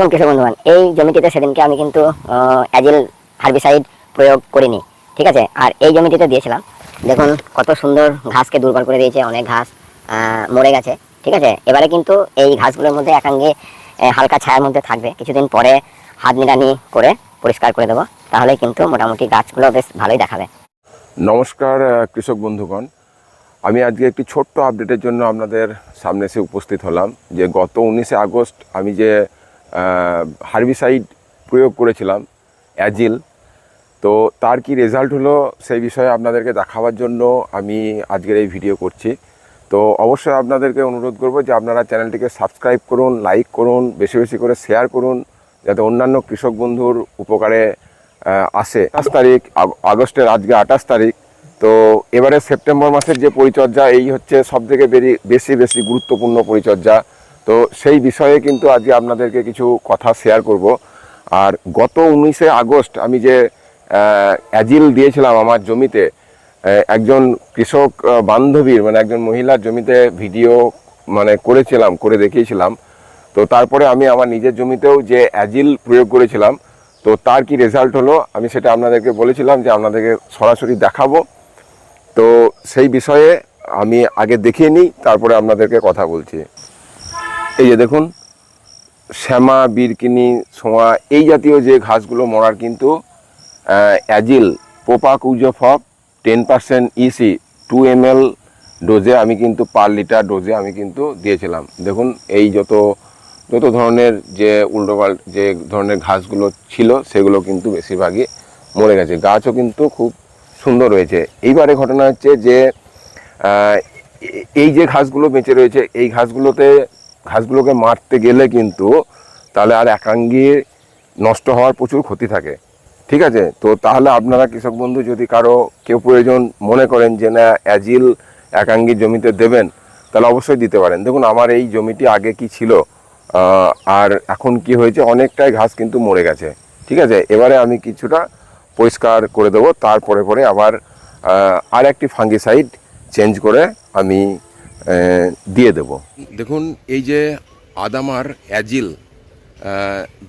এবং কৃষক বন্ধুবান এই জমিটিতে সেদিনকে আমি কিন্তু অ্যাজিল হার্বিসাইড প্রয়োগ করিনি, ঠিক আছে? আর এই জমিটিতে দিয়েছিলাম। দেখুন কত সুন্দর ঘাসকে দুর্বল করে দিয়েছে, অনেক ঘাস মরে গেছে, ঠিক আছে? এবারে কিন্তু এই ঘাসগুলোর মধ্যে একাঙ্গে হালকা ছায়ার মধ্যে থাকবে। কিছুদিন পরে হাত নিড়ানি করে পরিষ্কার করে দেবো তাহলে কিন্তু মোটামুটি গাছগুলো বেশ ভালোই দেখাবে। নমস্কার কৃষক বন্ধুগণ। আমি আজকে একটি ছোট্ট আপডেটের জন্য আপনাদের সামনে এসে উপস্থিত হলাম, যে গত উনিশে আগস্ট আমি যে হার্বিসাইড প্রয়োগ করেছিলাম, অ্যাজিল। তো তার কি রেজাল্ট হলো সেই বিষয়ে আপনাদেরকে দেখাবার জন্য আমি আজকের এই ভিডিও করছি। তো অবশ্যই আপনাদেরকে অনুরোধ করব যে আপনারা চ্যানেলটিকে সাবস্ক্রাইব করুন লাইক করুন, বেশি বেশি করে শেয়ার করুন, যাতে অন্যান্য কৃষক বন্ধুর উপকারে আসে। আঠাশ তারিখ, আগ- আগস্টের আজকে আঠাশ তারিখ। তো এবারে সেপ্টেম্বর মাসের যে পরিচর্যা, এই হচ্ছে সব থেকে বেশি বেশি গুরুত্বপূর্ণ পরিচর্যা। তো সেই বিষয়ে কিন্তু আজকে আপনাদেরকে কিছু কথা শেয়ার করব। আর গত উনিশে আগস্ট আমি যে অ্যাজিল দিয়েছিলাম আমার জমিতে একজন কৃষক বান্ধবীর মানে একজন মহিলার জমিতে ভিডিও মানে করেছিলাম, করে দেখিয়েছিলাম। তো তারপরে আমি আমার নিজের জমিতেও যে অ্যাজিল প্রয়োগ করেছিলাম, তো তার কি রেজাল্ট হলো? আমি সেটা আপনাদেরকে বলেছিলাম যে আপনাদেরকে সরাসরি দেখাবো। তো সেই বিষয়ে আমি আগে দেখিয়ে নিই, তারপরে আপনাদেরকে কথা বলছি। এই যে দেখুন, শ্যামা, বিরকিনি, সোয়া, এই জাতীয় যে ঘাসগুলো, মরার কিন্তু Agil, propaquizafop ten percent EC two M L ডোজে আমি কিন্তু পার লিটার ডোজে আমি কিন্তু দিয়েছিলাম। দেখুন, এই যত যত ধরনের যে উল্টোপাল যে ধরনের ঘাসগুলো ছিল, সেগুলো কিন্তু বেশিরভাগই মরে গেছে। গাছও কিন্তু খুব সুন্দর রয়েছে এইবারে ঘটনা হচ্ছে যে এই যে ঘাসগুলো বেঁচে রয়েছে, এই ঘাসগুলোতে ঘাসগুলোকে মারতে গেলে কিন্তু তাহলে আর একাঙ্গি নষ্ট হওয়ার প্রচুর ক্ষতি থাকে। ঠিক আছে? তো তাহলে আপনারা কৃষক বন্ধু, যদি কারও কেউ প্রয়োজন মনে করেন যে না, অ্যাজিল একাঙ্গি জমিতে দেবেন, তাহলে অবশ্যই দিতে পারেন। দেখুন, আমার এই জমিটি আগে কি ছিল? আর এখন কি হয়েছে? অনেকটাই ঘাস কিন্তু মরে গেছে। ঠিক আছে? এবারে আমি কিছুটা পরিষ্কার করে দেবো। তারপরে পরে আবার আর একটি ফাঙ্গিসাইড চেঞ্জ করে আমি দিয়ে দেব। দেখুন, এই যে আদামার অ্যাজিল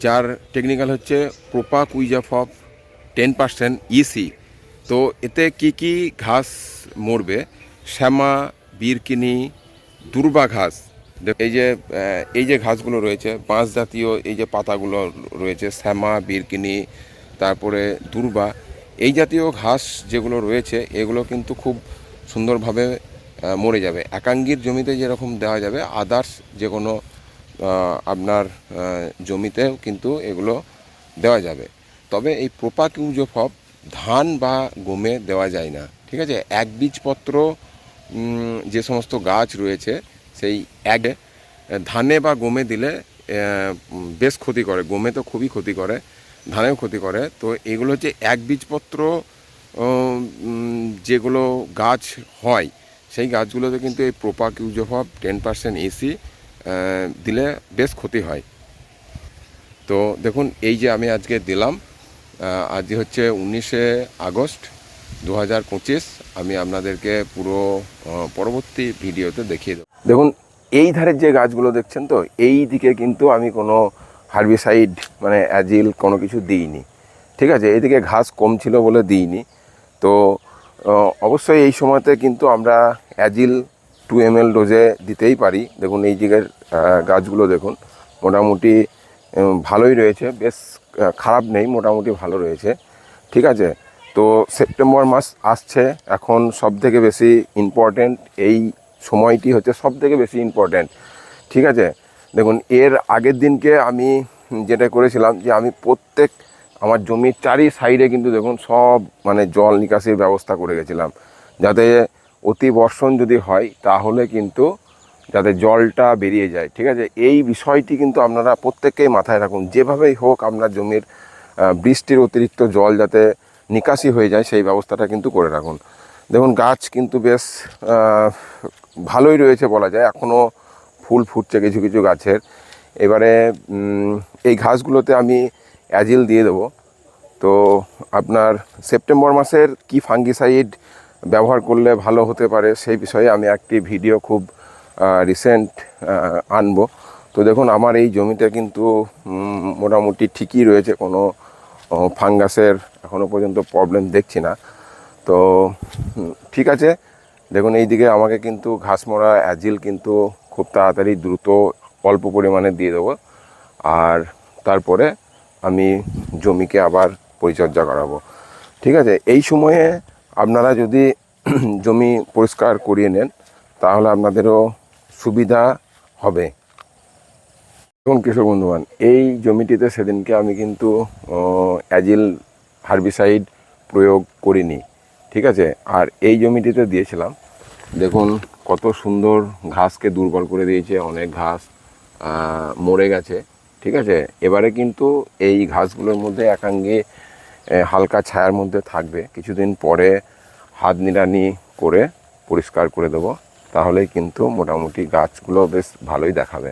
যার টেকনিক্যাল হচ্ছে propaquizafop ten percent EC তো এতে কি কি ঘাস মরবে? শ্যামা, বীরকিনি, দুর্বা ঘাস। এই যে এই যে ঘাসগুলো রয়েছে, বাঁশ জাতীয় এই যে পাতাগুলো রয়েছে, শ্যামা, বীরকিনি, তারপরে দুর্বা, এই জাতীয় ঘাস যেগুলো রয়েছে, এগুলো কিন্তু খুব সুন্দরভাবে মরে যাবে। একাঙ্গির জমিতে যেরকম দেওয়া যাবে আদার্স যে কোনো আপনার জমিতেও কিন্তু এগুলো দেওয়া যাবে। তবে এই প্রোপাকিউজোফপ ধান বা গমে দেওয়া যায় না, ঠিক আছে? এক বীজপত্র যে সমস্ত গাছ রয়েছে, সেই এক ধানে বা গমে দিলে বেশ ক্ষতি করে। গমে তো খুবই ক্ষতি করে, ধানেও ক্ষতি করে। তো এগুলো হচ্ছে এক বীজপত্র যেগুলো গাছ হয় সেই গাছগুলোতে কিন্তু এই প্রোপাকিউজোফপ টেন পার্সেন্ট এসি দিলে বেশ ক্ষতি হয়। তো দেখুন, এই যে আমি আজকে দিলাম আজ হচ্ছে উনিশে আগস্ট দু হাজার পঁচিশ, আমি আপনাদেরকে পুরো পরবর্তী ভিডিওতে দেখিয়ে দেবো। দেখুন, এই ধারের যে গাছগুলো দেখছেন তো, এই দিকে কিন্তু আমি কোনো হার্বিসাইড মানে অ্যাজিল কোনো কিছু দিইনি। ঠিক আছে, এদিকে ঘাস কম ছিল বলে দিইনি। তো অবশ্যই এই সময়তে কিন্তু আমরা অ্যাজিল টু এম এল ডোজে দিতেই পারি। দেখুন, এই দিকের গাছগুলো দেখুন, মোটামুটি ভালোই রয়েছে। বেশ খারাপ নেই, মোটামুটি ভালো রয়েছে। ঠিক আছে? তো সেপ্টেম্বর মাস আসছে। এখন সব থেকে বেশি ইম্পর্ট্যান্ট এই সময়টি হচ্ছে সব থেকে বেশি ইম্পর্ট্যান্ট ঠিক আছে? দেখুন, এর আগের দিনকে আমি যেটা করেছিলাম যে আমি প্রত্যেক আমার জমির চারি সাইডে কিন্তু দেখুন সব মানে জল নিকাশির ব্যবস্থা করে গেছিলাম। যাতে অতি বর্ষণ যদি হয়, তাহলে কিন্তু যাতে জলটা বেরিয়ে যায়, ঠিক আছে? এই বিষয়টি কিন্তু আপনারা প্রত্যেককেই মাথায় রাখুন। যেভাবেই হোক আপনার জমির বৃষ্টির অতিরিক্ত জল যাতে নিকাশি হয়ে যায়, সেই ব্যবস্থাটা কিন্তু করে রাখুন। দেখুন, গাছ কিন্তু বেশ ভালোই রয়েছে বলা যায়। এখনও ফুল ফুটছে কিছু কিছু গাছের। এবারে এই ঘাসগুলোতে আমি অ্যাজিল দিয়ে দেবো। তো আপনার সেপ্টেম্বর মাসের কি ফাঙ্গিসাইড ব্যবহার করলে ভালো হতে পারে সেই বিষয়ে আমি একটি ভিডিও খুব রিসেন্ট আনব। তো দেখুন, আমার এই জমিতে কিন্তু মোটামুটি ঠিকই রয়েছে। কোনো ফাঙ্গাসের এখনও পর্যন্ত প্রবলেম দেখছি না। তো ঠিক আছে। দেখুন এই দিকে আমাকে কিন্তু ঘাসমরা অ্যাজিল কিন্তু খুব তাড়াতাড়ি দ্রুত অল্প পরিমাণে দিয়ে দেবো। আর তারপরে আমি জমিকে আবার পরিচর্যা করাবো। ঠিক আছে? এই সময়ে আপনারা যদি জমি পরিষ্কার করিয়ে নেন, তাহলে আপনাদেরও সুবিধা হবে। দেখুন কৃষক বন্ধুবান এই জমিটিতে সেদিনকে আমি কিন্তু অ্যাজিল হার্বিসাইড প্রয়োগ করিনি। ঠিক আছে? আর এই জমিটিতে দিয়েছিলাম। দেখুন কত সুন্দর ঘাসকে দুর্বল করে দিয়েছে, অনেক ঘাস মরে গেছে। ঠিক আছে? এবারে কিন্তু এই ঘাসগুলোর মধ্যে একাঙ্গে হালকা ছায়ার মধ্যে থাকবে। কিছুদিন পরে হাত নিড়ানি করে পরিষ্কার করে দেবো। তাহলেই কিন্তু মোটামুটি গাছগুলো বেশ ভালোই দেখাবে।